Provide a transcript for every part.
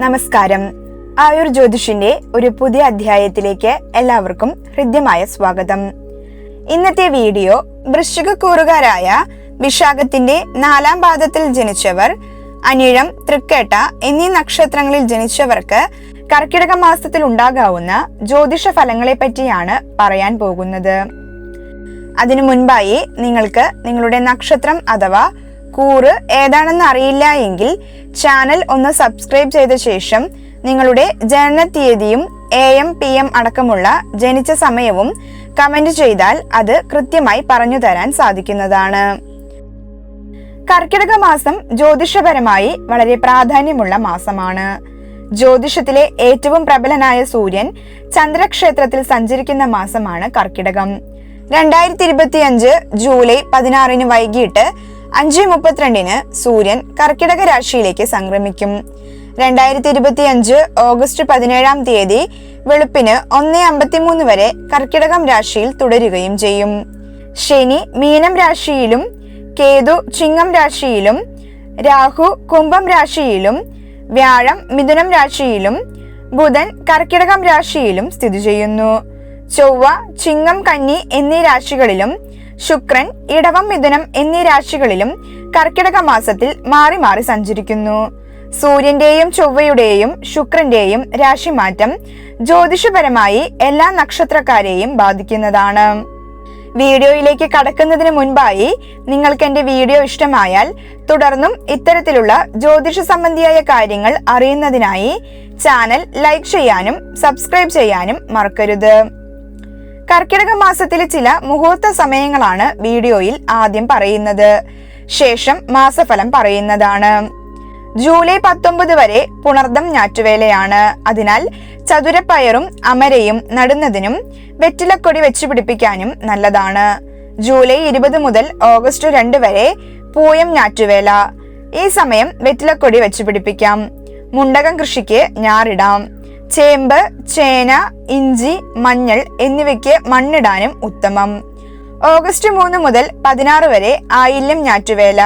നമസ്കാരം. ആയുർ ജ്യോതിഷിന്റെ ഒരു പുതിയ അധ്യായത്തിലേക്ക് എല്ലാവർക്കും ഹൃദ്യമായ സ്വാഗതം. ഇന്നത്തെ വീഡിയോ വൃശ്ചികക്കൂറുകാരായ വിശാഖത്തിന്റെ നാലാം പാദത്തിൽ ജനിച്ചവർ അനിഴം തൃക്കേട്ട എന്നീ നക്ഷത്രങ്ങളിൽ ജനിച്ചവർക്ക് കർക്കിടക മാസത്തിൽ ഉണ്ടാകാവുന്ന ജ്യോതിഷ ഫലങ്ങളെ പറ്റിയാണ് പറയാൻ പോകുന്നത്. അതിനു മുൻപായി നിങ്ങൾക്ക് നിങ്ങളുടെ നക്ഷത്രം അഥവാ കൂറ് ഏതാണെന്ന് അറിയില്ല എങ്കിൽ ചാനൽ ഒന്ന് സബ്സ്ക്രൈബ് ചെയ്ത ശേഷം നിങ്ങളുടെ ജനന തീയതിയും എ എം പി എം അടക്കമുള്ള ജനിച്ച സമയവും കമന്റ് ചെയ്താൽ അത് കൃത്യമായി പറഞ്ഞു തരാൻ സാധിക്കുന്നതാണ്. കർക്കിടക മാസം ജ്യോതിഷപരമായി വളരെ പ്രാധാന്യമുള്ള മാസമാണ്. ജ്യോതിഷത്തിലെ ഏറ്റവും പ്രബലനായ സൂര്യൻ ചന്ദ്രക്ഷേത്രത്തിൽ സഞ്ചരിക്കുന്ന മാസമാണ് കർക്കിടകം. രണ്ടായിരത്തി ഇരുപത്തിയഞ്ച് ജൂലൈ പതിനാറിന് വൈകിട്ട് അഞ്ച് മുപ്പത്തിരണ്ടിന് സൂര്യൻ കർക്കിടക രാശിയിലേക്ക് സംക്രമിക്കും. രണ്ടായിരത്തി ഇരുപത്തി അഞ്ച് ഓഗസ്റ്റ് പതിനേഴാം തീയതി വെളുപ്പിന് ഒന്ന് അമ്പത്തിമൂന്ന് വരെ കർക്കിടകം രാശിയിൽ തുടരുകയും ചെയ്യും. ശനി മീനം രാശിയിലും കേതു ചിങ്ങം രാശിയിലും രാഹു കുംഭം രാശിയിലും വ്യാഴം മിഥുനം രാശിയിലും ബുധൻ കർക്കിടകം രാശിയിലും സ്ഥിതി ചെയ്യുന്നു. ചൊവ്വ ചിങ്ങം കന്നി എന്നീ രാശികളിലും ശുക്രൻ ഇടവം മിഥുനം എന്നീ രാശികളിലും കർക്കിടക മാസത്തിൽ മാറി മാറി സഞ്ചരിക്കുന്നു. സൂര്യന്റെയും ചൊവ്വയുടെയും ശുക്രന്റെയും രാശിമാറ്റം ജ്യോതിഷപരമായി എല്ലാ നക്ഷത്രക്കാരെയും ബാധിക്കുന്നതാണ്. വീഡിയോയിലേക്ക് കടക്കുന്നതിന് മുൻപായി നിങ്ങൾക്ക് എന്റെ വീഡിയോ ഇഷ്ടമായാൽ തുടർന്നും ഇത്തരത്തിലുള്ള ജ്യോതിഷ സംബന്ധിയായ കാര്യങ്ങൾ അറിയുന്നതിനായി ചാനൽ ലൈക്ക് ചെയ്യാനും സബ്സ്ക്രൈബ് ചെയ്യാനും മറക്കരുത്. കർക്കിടക മാസത്തിലെ ചില മുഹൂർത്ത സമയങ്ങളാണ് വീഡിയോയിൽ ആദ്യം പറയുന്നത്. ശേഷം മാസഫലം പറയുന്നതാണ്. ജൂലൈ പത്തൊമ്പത് വരെ പുണർദം ഞാറ്റുവേലയാണ്. അതിനാൽ ചതുരപ്പയറും അമരയും നടുന്നതിനും വെറ്റിലക്കൊടി വെച്ച് പിടിപ്പിക്കാനും നല്ലതാണ്. ജൂലൈ ഇരുപത് മുതൽ ഓഗസ്റ്റ് രണ്ട് വരെ പൂയം ഞാറ്റുവേല. ഈ സമയം വെറ്റിലക്കൊടി വെച്ച് പിടിപ്പിക്കാം. മുണ്ടകം കൃഷിക്ക് ഞാറിടാം. ചേമ്പ് ചേന ഇഞ്ചി മഞ്ഞൾ എന്നിവയ്ക്ക് മണ്ണിടാനും ഉത്തമം. ഓഗസ്റ്റ് മൂന്ന് മുതൽ പതിനാറ് വരെ ആയില്യം ഞാറ്റുവേല.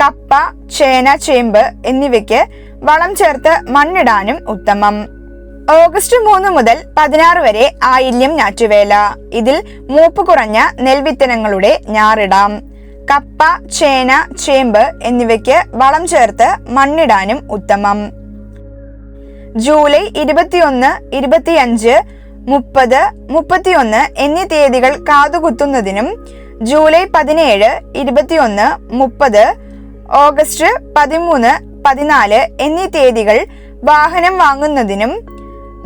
കപ്പ ചേന ചേമ്പ് എന്നിവയ്ക്ക് വളം ചേർത്ത് മണ്ണിടാനും ഉത്തമം. ഓഗസ്റ്റ് മൂന്ന് മുതൽ പതിനാറ് വരെ ആയില്യം ഞാറ്റുവേല. ഇതിൽ മൂപ്പ് കുറഞ്ഞ നെൽവിത്തനങ്ങളുടെ ഞാറിടാം. കപ്പ ചേന ചേമ്പ് എന്നിവയ്ക്ക് വളം ചേർത്ത് മണ്ണിടാനും ഉത്തമം. ജൂലൈ ഇരുപത്തിയൊന്ന് ഇരുപത്തിയഞ്ച് മുപ്പത് മുപ്പത്തിയൊന്ന് എന്നീ തീയതികൾ കാതുകുത്തുന്നതിനും ജൂലൈ പതിനേഴ് ഇരുപത്തിയൊന്ന് മുപ്പത് ഓഗസ്റ്റ് പതിമൂന്ന് പതിനാല് എന്നീ തീയതികൾ വാഹനം വാങ്ങുന്നതിനും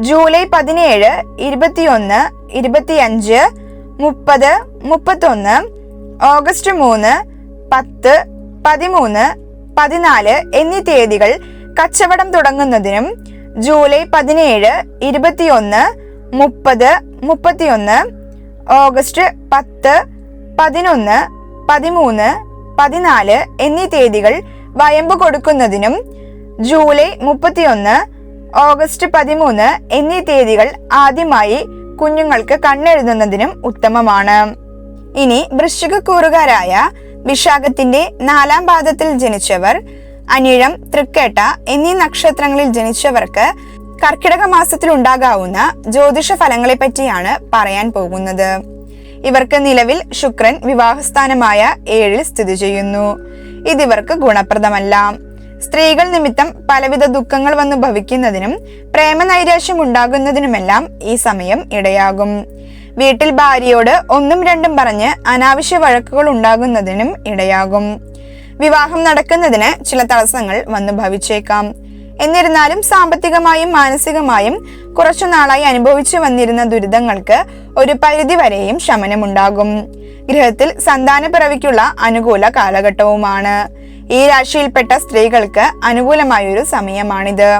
ജൂലൈ പതിനേഴ് ഇരുപത്തിയൊന്ന് ഇരുപത്തിയഞ്ച് മുപ്പത് മുപ്പത്തൊന്ന് ഓഗസ്റ്റ് മൂന്ന് പത്ത് പതിമൂന്ന് പതിനാല് എന്നീ തീയതികൾ കച്ചവടം തുടങ്ങുന്നതിനും ജൂലൈ പതിനേഴ് ഇരുപത്തിയൊന്ന് മുപ്പത് മുപ്പത്തിയൊന്ന് ഓഗസ്റ്റ് പത്ത് പതിനൊന്ന് പതിമൂന്ന് പതിനാല് എന്നീ തീയതികൾ വയമ്പ് കൊടുക്കുന്നതിനും ജൂലൈ മുപ്പത്തിയൊന്ന് ഓഗസ്റ്റ് പതിമൂന്ന് എന്നീ തീയതികൾ ആദ്യമായി കുഞ്ഞുങ്ങൾക്ക് കണ്ണെഴുതുന്നതിനും ഉത്തമമാണ്. ഇനി വൃശ്ചികക്കൂറുകാരായ വിശാഖത്തിന്റെ നാലാം പാദത്തിൽ ജനിച്ചവർ അനിഴം തൃക്കേട്ട എന്നീ നക്ഷത്രങ്ങളിൽ ജനിച്ചവർക്ക് കർക്കിടക മാസത്തിൽ ഉണ്ടാകാവുന്ന ജ്യോതിഷ ഫലങ്ങളെ പറ്റിയാണ് പറയാൻ പോകുന്നത്. ഇവർക്ക് നിലവിൽ ശുക്രൻ വിവാഹസ്ഥാനമായ ഏഴിൽ സ്ഥിതി ചെയ്യുന്നു. ഇതിവർക്ക് ഗുണപ്രദമല്ല. സ്ത്രീകൾ നിമിത്തം പലവിധ ദുഃഖങ്ങൾ വന്നു ഭവിക്കുന്നതിനും പ്രേമനൈരാശ്യം ഉണ്ടാകുന്നതിനുമെല്ലാം ഈ സമയം ഇടയാകും. വീട്ടിൽ ഭാര്യയോട് ഒന്നും രണ്ടും പറഞ്ഞ് അനാവശ്യ വഴക്കുകൾ ഉണ്ടാകുന്നതിനും ഇടയാകും. വിവാഹം നടക്കുന്നതിന് ചില തടസ്സങ്ങൾ വന്നു ഭവിച്ചേക്കാം. എന്നിരുന്നാലും സാമ്പത്തികമായും മാനസികമായും കുറച്ചു നാളായി അനുഭവിച്ചു വന്നിരുന്ന ദുരിതങ്ങൾക്ക് ഒരു പരിധി വരെയും ശമനമുണ്ടാകും. ഗൃഹത്തിൽ സന്താനപ്പിറവിക്കുള്ള അനുകൂല കാലഘട്ടവുമാണ്. ഈ രാശിയിൽപ്പെട്ട സ്ത്രീകൾക്ക് അനുകൂലമായൊരു സമയമാണിത്.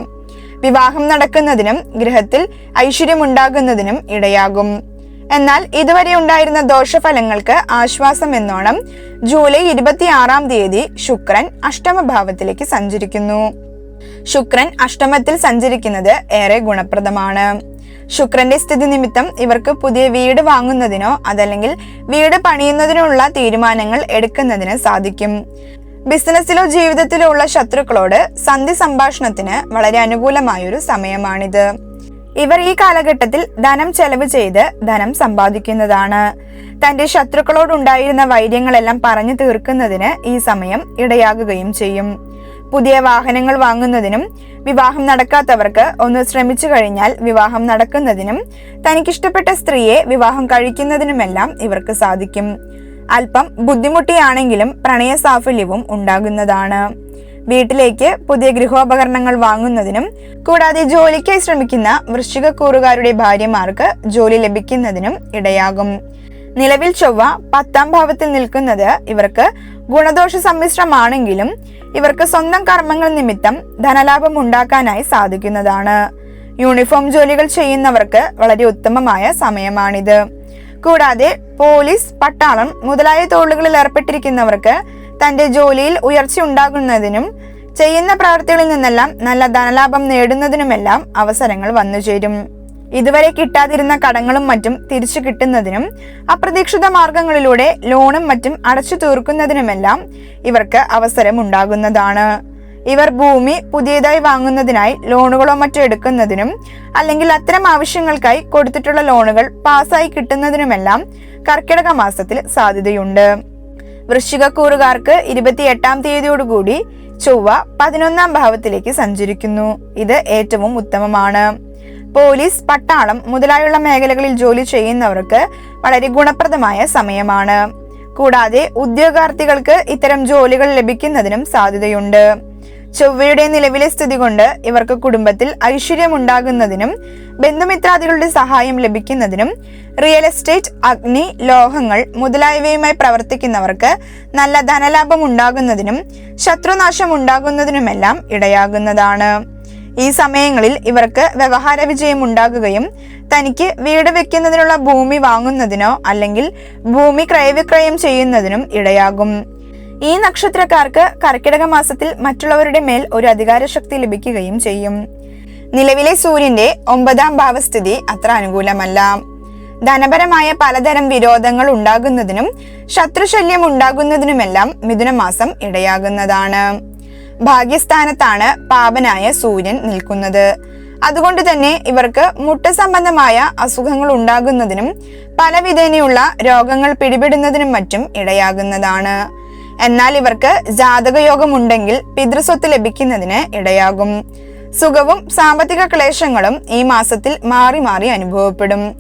വിവാഹം നടക്കുന്നതിനും ഗൃഹത്തിൽ ഐശ്വര്യമുണ്ടാകുന്നതിനും ഇടയാകും. എന്നാൽ ഇതുവരെ ഉണ്ടായിരുന്ന ദോഷഫലങ്ങൾക്ക് ആശ്വാസം എന്നോണം ജൂലൈ ഇരുപത്തിയാറാം തീയതി ശുക്രൻ അഷ്ടമഭാവത്തിലേക്ക് സഞ്ചരിക്കുന്നു. ശുക്രൻ അഷ്ടമത്തിൽ സഞ്ചരിക്കുന്നത് ഏറെ ഗുണപ്രദമാണ്. ശുക്രന്റെ സ്ഥിതി നിമിത്തം ഇവർക്ക് പുതിയ വീട് വാങ്ങുന്നതിനോ അതല്ലെങ്കിൽ വീട് പണിയുന്നതിനുള്ള തീരുമാനങ്ങൾ എടുക്കുന്നതിന് സാധിക്കും. ബിസിനസ്സിലോ ജീവിതത്തിലോ ഉള്ള ശത്രുക്കളോട് സന്ധി സംഭാഷണത്തിന് വളരെ അനുകൂലമായൊരു സമയമാണിത്. ഇവർ ഈ കാലഘട്ടത്തിൽ ധനം ചെലവ് ചെയ്ത് ധനം സമ്പാദിക്കുന്നതാണ്. തന്റെ ശത്രുക്കളോടുണ്ടായിരുന്ന വൈര്യങ്ങളെല്ലാം പറഞ്ഞു തീർക്കുന്നതിന് ഈ സമയം ഇടയാകുകയും ചെയ്യും. പുതിയ വാഹനങ്ങൾ വാങ്ങുന്നതിനും വിവാഹം നടക്കാത്തവർക്ക് ഒന്ന് ശ്രമിച്ചു കഴിഞ്ഞാൽ വിവാഹം നടക്കുന്നതിനും തനിക്കിഷ്ടപ്പെട്ട സ്ത്രീയെ വിവാഹം കഴിക്കുന്നതിനുമെല്ലാം ഇവർക്ക് സാധിക്കും. അല്പം ബുദ്ധിമുട്ടിയാണെങ്കിലും പ്രണയ സാഫല്യവും ഉണ്ടാകുന്നതാണ്. വീട്ടിലേക്ക് പുതിയ ഗൃഹോപകരണങ്ങൾ വാങ്ങുന്നതിനും കൂടാതെ ജോലിക്കായി ശ്രമിക്കുന്ന വൃശ്ചികക്കൂറുകാരുടെ ഭാര്യമാർക്ക് ജോലി ലഭിക്കുന്നതിനും ഇടയാകും. നിലവിൽ ചൊവ്വ പത്താം ഭാവത്തിൽ നിൽക്കുന്നത് ഇവർക്ക് ഗുണദോഷ സമ്മിശ്രമാണെങ്കിലും ഇവർക്ക് സ്വന്തം കർമ്മങ്ങൾ നിമിത്തം ധനലാഭം ഉണ്ടാക്കാനായി സാധിക്കുന്നതാണ്. യൂണിഫോം ജോലികൾ ചെയ്യുന്നവർക്ക് വളരെ ഉത്തമമായ സമയമാണിത്. കൂടാതെ പോലീസ് പട്ടാളം മുതലായ തൊഴിലുകളിൽ ഏർപ്പെട്ടിരിക്കുന്നവർക്ക് തന്റെ ജോലിയിൽ ഉയർച്ച ഉണ്ടാകുന്നതിനും ചെയ്യുന്ന പ്രവർത്തികളിൽ നിന്നെല്ലാം നല്ല ധനലാഭം നേടുന്നതിനുമെല്ലാം അവസരങ്ങൾ വന്നുചേരും ഇതുവരെ കിട്ടാതിരുന്ന കടങ്ങളും മറ്റും തിരിച്ചു കിട്ടുന്നതിനും അപ്രതീക്ഷിത മാർഗങ്ങളിലൂടെ ലോണും മറ്റും അടച്ചു തീർക്കുന്നതിനുമെല്ലാം ഇവർക്ക് അവസരം ഉണ്ടാകുന്നതാണ്. ഇവർ ഭൂമി പുതിയതായി വാങ്ങുന്നതിനായി ലോണുകളോ മറ്റോ എടുക്കുന്നതിനും അല്ലെങ്കിൽ അത്തരം ആവശ്യങ്ങൾക്കായി കൊടുത്തിട്ടുള്ള ലോണുകൾ പാസ്സായി കിട്ടുന്നതിനുമെല്ലാം കർക്കിടക മാസത്തിൽ സാധ്യതയുണ്ട്. വൃശ്ചികക്കൂറുകാർക്ക് ഇരുപത്തിയെട്ടാം തീയതിയോടുകൂടി ചൊവ്വ പതിനൊന്നാം ഭാവത്തിലേക്ക് സഞ്ചരിക്കുന്നു. ഇത് ഏറ്റവും ഉത്തമമാണ്. പോലീസ് പട്ടാളം മുതലായുള്ള മേഖലകളിൽ ജോലി ചെയ്യുന്നവർക്ക് വളരെ ഗുണപ്രദമായ സമയമാണ്. കൂടാതെ ഉദ്യോഗാർത്ഥികൾക്ക് ഇത്തരം ജോലികൾ ലഭിക്കുന്നതിനും സാധ്യതയുണ്ട്. ചൊവ്വയുടെ നിലവിലെ സ്ഥിതി കൊണ്ട് ഇവർക്ക് കുടുംബത്തിൽ ഐശ്വര്യം ഉണ്ടാകുന്നതിനും ബന്ധുമിത്രാദികളുടെ സഹായം ലഭിക്കുന്നതിനും റിയൽ എസ്റ്റേറ്റ് അഗ്നി ലോഹങ്ങൾ മുതലായവയുമായി പ്രവർത്തിക്കുന്നവർക്ക് നല്ല ധനലാഭം ഉണ്ടാകുന്നതിനും ശത്രുനാശം ഉണ്ടാകുന്നതിനുമെല്ലാം ഇടയാകുന്നതാണ്. ഈ സമയങ്ങളിൽ ഇവർക്ക് വ്യവഹാര വിജയം ഉണ്ടാകുകയും തനിക്ക് വീട് വെക്കുന്നതിനുള്ള ഭൂമി വാങ്ങുന്നതിനോ അല്ലെങ്കിൽ ഭൂമി ക്രയവിക്രയം ചെയ്യുന്നതിനും ഇടയാകും. ഈ നക്ഷത്രക്കാർക്ക് കർക്കിടക മാസത്തിൽ മറ്റുള്ളവരുടെ മേൽ ഒരു അധികാര ശക്തി ലഭിക്കുകയും ചെയ്യും. നിലവിലെ സൂര്യന്റെ ഒമ്പതാം ഭാവസ്ഥിതി അത്ര അനുകൂലമല്ല. ധനപരമായ പലതരം വിരോധങ്ങൾ ഉണ്ടാകുന്നതിനും ശത്രുശല്യം ഉണ്ടാകുന്നതിനുമെല്ലാം മിഥുനമാസം ഇടയാകുന്നതാണ്. ഭാഗ്യസ്ഥാനത്താണ് പാപനായ സൂര്യൻ നിൽക്കുന്നത്. അതുകൊണ്ട് തന്നെ ഇവർക്ക് മുട്ട സംബന്ധമായ അസുഖങ്ങൾ ഉണ്ടാകുന്നതിനും പലവിധേനയുള്ള രോഗങ്ങൾ പിടിപെടുന്നതിനും മറ്റും ഇടയാകുന്നതാണ്. എന്നാൽ ഇവർക്ക് ജാതകയോഗമുണ്ടെങ്കിൽ പിതൃസ്വത്ത് ലഭിക്കുന്നതിന് ഇടയാകും. സുഖവും സാമ്പത്തിക ക്ലേശങ്ങളും ഈ മാസത്തിൽ മാറി മാറി അനുഭവപ്പെടും.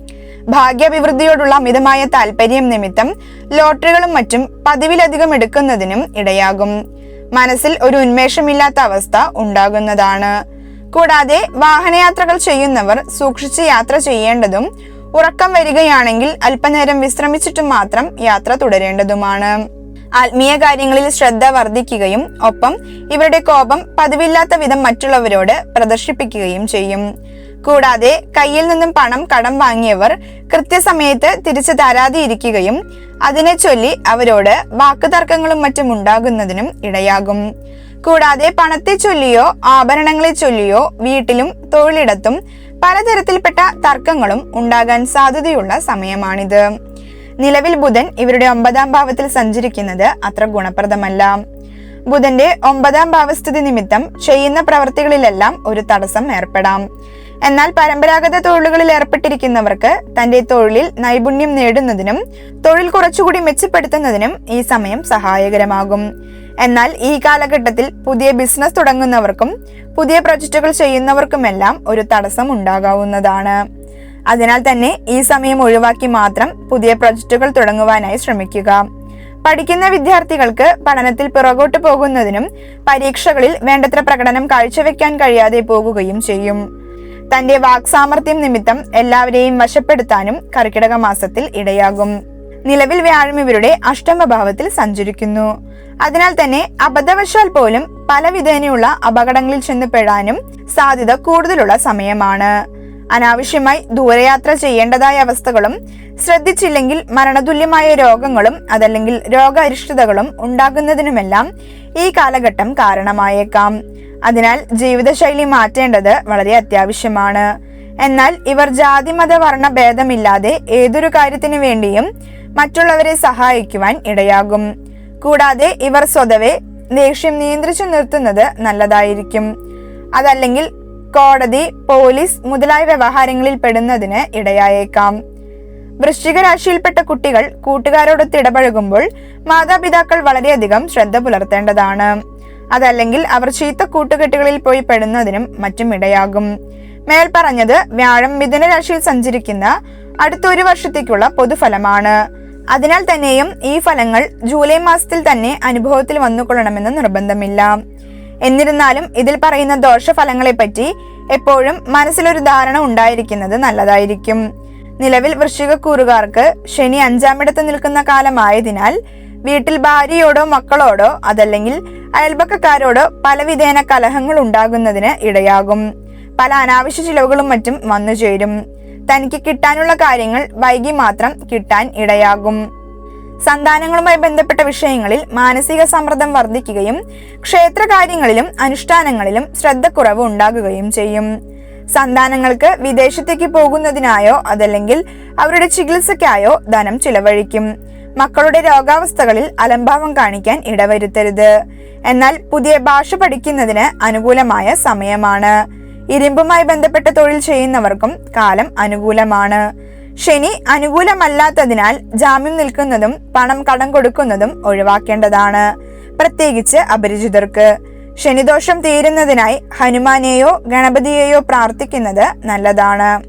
ഭാഗ്യാഭിവൃദ്ധിയോടുള്ള മിതമായ താല്പര്യം നിമിത്തം ലോട്ടറികളും മറ്റും പതിവിലധികം എടുക്കുന്നതിനും ഇടയാകും. മനസ്സിൽ ഒരു ഉന്മേഷമില്ലാത്ത അവസ്ഥ ഉണ്ടാകുന്നതാണ്. കൂടാതെ വാഹനയാത്രകൾ ചെയ്യുന്നവർ സൂക്ഷിച്ച് യാത്ര ചെയ്യേണ്ടതും ഉറക്കം വരികയാണെങ്കിൽ അല്പനേരം വിശ്രമിച്ചിട്ട് മാത്രം യാത്ര തുടരേണ്ടതുമാണ്. ആത്മീയ കാര്യങ്ങളിൽ ശ്രദ്ധ വർദ്ധിക്കുകയും ഒപ്പം ഇവരുടെ കോപം പതിവില്ലാത്ത വിധം മറ്റുള്ളവരോട് പ്രദർശിപ്പിക്കുകയും ചെയ്യും. കൂടാതെ കയ്യിൽ നിന്നും പണം കടം വാങ്ങിയവർ കൃത്യസമയത്ത് തിരിച്ചു തരാതിരിക്കുകയും അതിനെ ചൊല്ലി അവരോട് വാക്കുതർക്കങ്ങളും മറ്റും ഉണ്ടാകുന്നതിനും ഇടയാകും. കൂടാതെ പണത്തെ ചൊല്ലിയോ ആഭരണങ്ങളെ ചൊല്ലിയോ വീട്ടിലും തൊഴിലിടത്തും പലതരത്തിൽപ്പെട്ട തർക്കങ്ങളും ഉണ്ടാകാൻ സാധ്യതയുള്ള സമയമാണിത്. നിലവിൽ ബുധൻ ഇവരുടെ ഒമ്പതാം ഭാവത്തിൽ സഞ്ചരിക്കുന്നത് അത്ര ഗുണപ്രദമല്ല. ബുധന്റെ ഒമ്പതാം ഭാവസ്ഥിതി നിമിത്തം ചെയ്യുന്ന പ്രവർത്തികളിലെല്ലാം ഒരു തടസ്സം ഏർപ്പെടാം. എന്നാൽ പരമ്പരാഗത തൊഴിലുകളിൽ ഏർപ്പെട്ടിരിക്കുന്നവർക്ക് തന്റെ തൊഴിലിൽ നൈപുണ്യം നേടുന്നതിനും തൊഴിൽ കുറച്ചുകൂടി മെച്ചപ്പെടുത്തുന്നതിനും ഈ സമയം സഹായകരമാകും. എന്നാൽ ഈ കാലഘട്ടത്തിൽ പുതിയ ബിസിനസ് തുടങ്ങുന്നവർക്കും പുതിയ പ്രൊജക്റ്റുകൾ ചെയ്യുന്നവർക്കുമെല്ലാം ഒരു തടസ്സം ഉണ്ടാകാവുന്നതാണ്. അതിനാൽ തന്നെ ഈ സമയം ഒഴിവാക്കി മാത്രം പുതിയ പ്രൊജക്റ്റുകൾ തുടങ്ങുവാനായി ശ്രമിക്കുക. പഠിക്കുന്ന വിദ്യാർത്ഥികൾക്ക് പഠനത്തിൽ പിറകോട്ട് പോകുന്നതിനും പരീക്ഷകളിൽ വേണ്ടത്ര പ്രകടനം കാഴ്ചവെക്കാൻ കഴിയാതെ പോകുകയും ചെയ്യും. തന്റെ വാക്സാമർത്ഥ്യം നിമിത്തം എല്ലാവരെയും വശപ്പെടുത്താനും കർക്കിടക മാസത്തിൽ ഇടയാകും. നിലവിൽ വ്യാഴം ഇവരുടെ അഷ്ടമഭാവത്തിൽ സഞ്ചരിക്കുന്നു. അതിനാൽ തന്നെ അബദ്ധവശാൽ പോലും പലവിധേനയുള്ള അപകടങ്ങളിൽ ചെന്ന് പെടാനും സാധ്യത കൂടുതലുള്ള സമയമാണ്. അനാവശ്യമായി ദൂരയാത്ര ചെയ്യേണ്ടതായ അവസ്ഥകളും ശ്രദ്ധിച്ചില്ലെങ്കിൽ മരണതുല്യമായ രോഗങ്ങളും അതല്ലെങ്കിൽ രോഗാരിഷ്ടതകളും ഉണ്ടാകുന്നതിനുമെല്ലാം ഈ കാലഘട്ടം കാരണമായേക്കാം. അതിനാൽ ജീവിതശൈലി മാറ്റേണ്ടത് വളരെ അത്യാവശ്യമാണ്. എന്നാൽ ഇവർ ജാതി മത വർണ ഭേദമില്ലാതെ ഏതൊരു കാര്യത്തിനു വേണ്ടിയും മറ്റുള്ളവരെ സഹായിക്കുവാൻ ഇടയാകും. കൂടാതെ ഇവർ സ്വതവേ ദേഷ്യം നിയന്ത്രിച്ചു നിർത്തുന്നത് നല്ലതായിരിക്കും. അതല്ലെങ്കിൽ കോടതി പോലീസ് മുതലായ വ്യവഹാരങ്ങളിൽ പെടുന്നതിന് ഇടയായേക്കാം. വൃശ്ചിക രാശിയിൽപ്പെട്ട കുട്ടികൾ കൂട്ടുകാരോടൊത്ത് ഇടപഴകുമ്പോൾ മാതാപിതാക്കൾ വളരെയധികം ശ്രദ്ധ പുലർത്തേണ്ടതാണ്. അതല്ലെങ്കിൽ അവർ ചീത്ത കൂട്ടുകെട്ടുകളിൽ പോയി പെടുന്നതിനും മറ്റും ഇടയാകും. മേൽ പറഞ്ഞത് വ്യാഴം മിഥുന രാശിയിൽ സഞ്ചരിക്കുന്ന അടുത്ത ഒരു വർഷത്തേക്കുള്ള പൊതുഫലമാണ്. അതിനാൽ തന്നെയും ഈ ഫലങ്ങൾ ജൂലൈ മാസത്തിൽ തന്നെ അനുഭവത്തിൽ വന്നുകൊള്ളണമെന്ന് നിർബന്ധമില്ല. എന്നിരുന്നാലും ഇതിൽ പറയുന്ന ദോഷഫലങ്ങളെപ്പറ്റി എപ്പോഴും മനസ്സിലൊരു ധാരണ ഉണ്ടായിരിക്കുന്നത് നല്ലതായിരിക്കും. നിലവിൽ വൃശ്ചികക്കൂറുകാർക്ക് ശനി അഞ്ചാമിടത്ത് നിൽക്കുന്ന കാലമായതിനാൽ വീട്ടിൽ ഭാര്യയോടോ മക്കളോടോ അതല്ലെങ്കിൽ അയൽപക്കക്കാരോടോ പലവിധേന കലഹങ്ങൾ ഉണ്ടാകുന്നതിന് ഇടയാകും. പല അനാവശ്യ ചിലവുകളും മറ്റും വന്നു ചേരും തനിക്ക് കിട്ടാനുള്ള കാര്യങ്ങൾ വൈകി മാത്രം കിട്ടാൻ ഇടയാകും. സന്താനങ്ങളുമായി ബന്ധപ്പെട്ട വിഷയങ്ങളിൽ മാനസിക സമ്മർദ്ദം വർദ്ധിക്കുകയും ക്ഷേത്രകാര്യങ്ങളിലും അനുഷ്ഠാനങ്ങളിലും ശ്രദ്ധക്കുറവ് ഉണ്ടാകുകയും ചെയ്യും. സന്താനങ്ങൾക്ക് വിദേശത്തേക്ക് പോകുന്നതിനായോ അതല്ലെങ്കിൽ അവരുടെ ചികിത്സയ്ക്കായോ ധനം ചിലവഴിക്കും. മക്കളുടെ രോഗാവസ്ഥകളിൽ അലംഭാവം കാണിക്കാൻ ഇടവരുത്തരുത്. എന്നാൽ പുതിയ ഭാഷ പഠിക്കുന്നതിന് അനുകൂലമായ സമയമാണ്. ഇരുമ്പുമായി ബന്ധപ്പെട്ട തൊഴിൽ ചെയ്യുന്നവർക്കും കാലം അനുകൂലമാണ്. ശനി അനുകൂലമല്ലാത്തതിനാൽ ജാമ്യം നിൽക്കുന്നതും പണം കടം കൊടുക്കുന്നതും ഒഴിവാക്കേണ്ടതാണ്. പ്രത്യേകിച്ച് അപരിചിതർക്ക്. ശനിദോഷം തീരുന്നതിനായി ഹനുമാനെയോ ഗണപതിയെയോ പ്രാർത്ഥിക്കുന്നത് നല്ലതാണ്.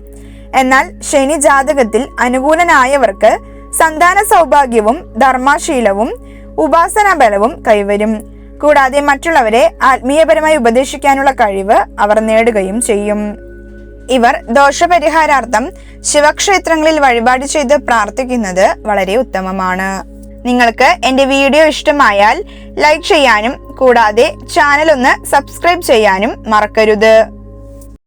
എന്നാൽ ശനി ജാതകത്തിൽ അനുകൂലനായവർക്ക് സന്താന സൗഭാഗ്യവും ധർമാശീലവും ഉപാസനാ ബലവും കൈവരും. കൂടാതെ മറ്റുള്ളവരെ ആത്മീയപരമായി ഉപദേശിക്കാനുള്ള കഴിവ് അവർ നേടുകയും ചെയ്യും. ഇവർ ദോഷപരിഹാരാർത്ഥം ശിവക്ഷേത്രങ്ങളിൽ വഴിപാട് ചെയ്ത് പ്രാർത്ഥിക്കുന്നത് വളരെ ഉത്തമമാണ്. നിങ്ങൾക്ക് എന്റെ വീഡിയോ ഇഷ്ടമായാൽ ലൈക്ക് ചെയ്യാനും കൂടാതെ ചാനൽ ഒന്ന് സബ്സ്ക്രൈബ് ചെയ്യാനും മറക്കരുത്.